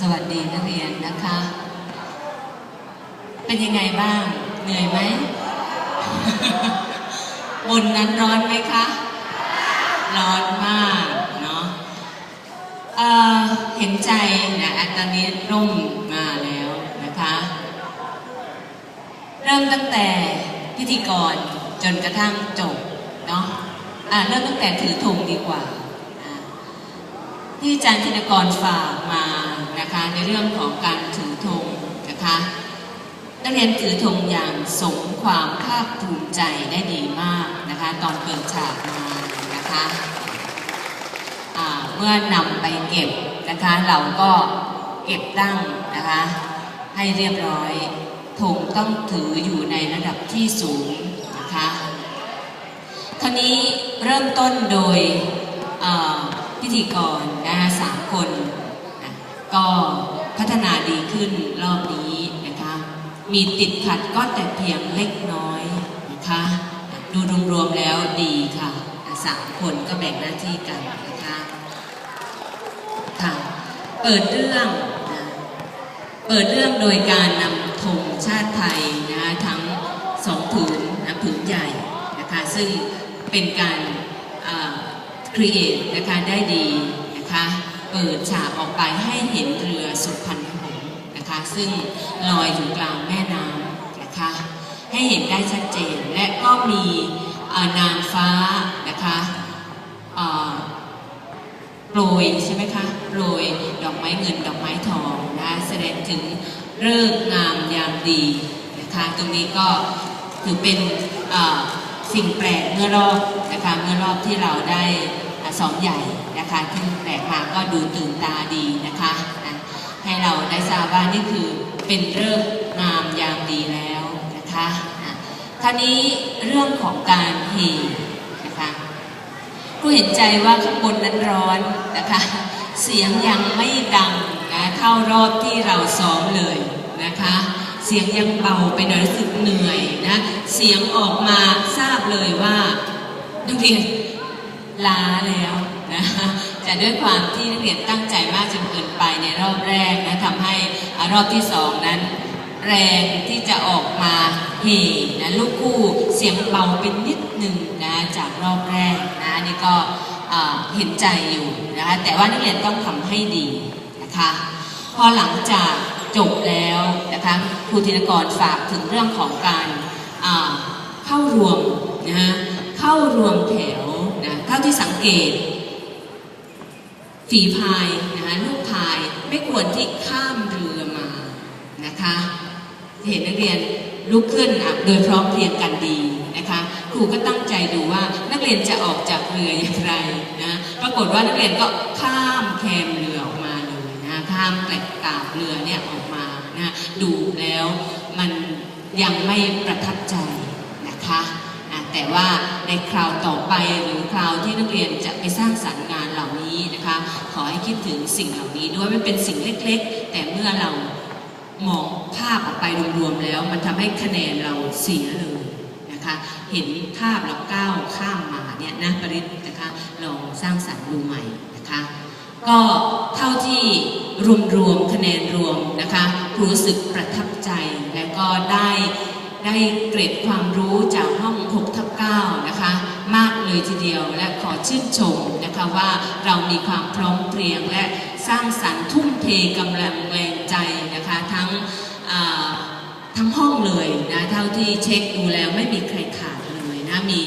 สวัสดีนักเรียนนะคะ เป็นยังไงบ้าง เหนื่อยไหม บนนั้นร้อนไหมคะ ร้อนมากเนาะเเห็นใจนะตอนนี้ร่มมาแล้วนะคะ เริ่มตั้งแต่พิธีกรจนกระทั่งจบเนาะะเริ่มตั้งแต่ถือธงดีกว่าที่อาจารย์ธินกรฝากมา ในเรื่องของการถือธงนะคะนักเรียนถือธงอย่างสมความภาคภูมิใจได้ดีมากนะคะตอนเปิดฉากมานะคะเมื่อนำไปเก็บนะคะเราก็เก็บตั้งนะคะให้เรียบร้อยธงต้องถืออยู่ในระดับที่สูงนะคะครานี้เริ่มต้นโดยพิธีกรนะคะสามคน ก็พัฒนาดีขึ้นรอบนี้นะคะ มีติดขัดก็แต่เพียงเล็กน้อยนะคะ ดูรวมๆแล้วดีค่ะสามคนก็แบ่งหน้าที่กันนะคะค่ะเปิดเรื่องนะเปิดเรื่องโดยการนำธงชาติไทยนะทั้งสองผืนนะผืนใหญ่นะคะซึ่งเป็นการครีเอทนะคะได้ดีนะคะ เปิดฉากออกไปให้เห็นเรือสุพรรณหงส์นะคะซึ่งลอยอยู่กลางแม่น้ำนะคะให้เห็นได้ชัดเจนและก็มีนางฟ้านะคะโปรยใช่ไหมคะโปรยดอกไม้เงินดอกไม้ทองนะแสดงถึงเลิกงามยามดีนะคะตรงนี้ก็ถือเป็นสิ่งแปลกเมื่อรอบนะคะเมื่อรอบที่เราได้ สองใหญ่นะคะที่แปลกมาก็ดูตื่นตาดีนะคะนะให้เราได้ทราบว่านี่คือเป็นเลิกษ์งามยามดีแล้วนะคะนะครานี้เรื่องของการเฮนะคะผู้เห็นใจว่าข้างบนนั้นร้อนนะคะ เสียงยังไม่ดังนะเท่ารอบที่เราซ้อมเลยนะคะเสียงยังเบาไปหน่อยรู้สึกเหนื่อยนะ เสียงออกมาทราบเลยว่านักเรียน ล้าแล้วนะแต่ด้วยความที่นักเรียนตั้งใจมากจนเกินไปในรอบแรกนะทำให้รอบที่สองนั้น แรงที่จะออกมาเฮนะลูกคู่เสียงเบาเป็นนิดหนึ่งนะจากรอบแรกนะนี่ก็เห็นใจอยู่นะคะแต่ว่านักเรียนต้องทำให้ดีนะคะพอหลังจากจบแล้วนะคะครูธินกรฝากถึงเรื่องของการเข้ารวมนะเข้ารวมแถว เท่าที่สังเกต ฝีพายนะคะลูกพายไม่ควรที่ข้ามเรือมานะคะ เห็นนักเรียนลุกขึ้นโดยพร้อมเพรียงกันดีนะคะครูก็ตั้งใจดูว่านักเรียนจะออกจากเรืออย่างไรนะปรากฏว่านักเรียนก็ข้ามแคมเรือออกมาเลยนะข้ามแกลกาบเรือเนี่ยออกมานะดูแล้วมันยังไม่ประทับใจนะคะ แต่ว่าในคราวต่อไปหรือคราวที่นักเรียนจะไปสร้างสรรค์งานเหล่านี้นะคะ ขอให้คิดถึงสิ่งเหล่านี้ด้วยไม่เป็นสิ่งเล็ก ๆ แต่เมื่อเรามองภาพออกไปรวมๆแล้ว มันทำให้คะแนนเราเสียเลยนะคะ เห็นภาพเราก้าวข้ามมาเนี่ยนะปริศนะคะลองสร้างสรรค์ดูใหม่นะคะก็เท่าที่รวมๆคะแนนรวมนะคะรู้สึกประทับใจและก็ได้ ได้เกร็ดความรู้จากห้อง6ทับ9นะคะ มากเลยทีเดียวและขอชื่นชมนะคะว่าเรามีความพร้อมเพรียงและสร้างสรรค์ทุ่มเทกำลังแรงใจนะคะทั้งทั้งห้องเลยนะเท่าที่เช็คดูแล้วไม่มีใครขาดเลยนะมี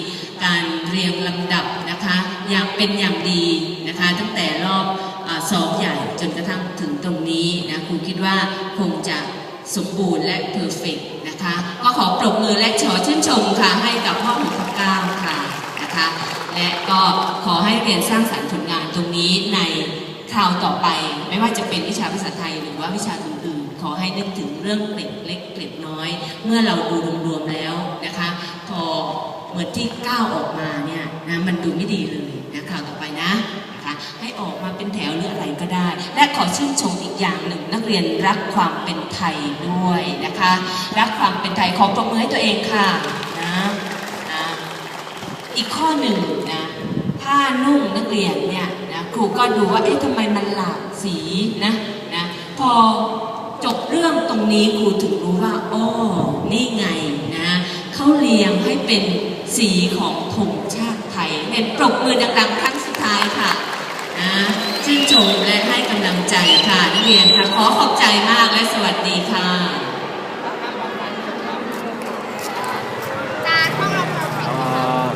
การเรียงลำดับนะคะอย่างเป็นอย่างดีนะคะตั้งแต่รอบอาซ้อมใหญ่จนกระทั่งถึงตรงนี้นะครูคิดว่าคงจะ สมบูรณ์และเพอร์เฟกนะคะ ก็ขอปรบมือและขอชื่นชมค่ะให้กับห้องหกทับเก้าค่ะนะคะ และก็ขอให้เรียนสร้างสรรค์ผลงานตรงนี้ในคราวต่อไป ไม่ว่าจะเป็นวิชาภาษาไทยหรือว่าวิชาอื่นๆขอให้นึกถึงเรื่องเกล็ดเล็กเกล็ดน้อย เมื่อเราดูรวมๆแล้วนะคะ พอเหมือนที่ก้าวออกมาเนี่ยนะมันดูไม่ดีเลยนะคราวต่อไปนะนะคะให้ออกมาเป็นแถวหรืออะไร ได้ และขอชื่นชมอีกอย่างหนึ่ง นักเรียนรักความเป็นไทยด้วยนะคะ รักความเป็นไทยขอปรบมือให้ตัวเองค่ะนะนะอีกข้อหนึ่งนะผ้านุ่งนักเรียนเนี่ยนะครูก็ดูว่าเอ๊ะทำไมมันหลากสีนะนะพอจบเรื่องตรงนี้ครูถึงรู้ว่าอ้อนี่ไงนะเขาเรียงให้เป็นสีของธงชาติไทยเป็นปรบมือดังๆครั้งสุดท้ายค่ะนะ ชื่นชมและให้กำลังใจค่ะนักเรียนค่ะขอขอบใจมากและสวัสดีค่ะ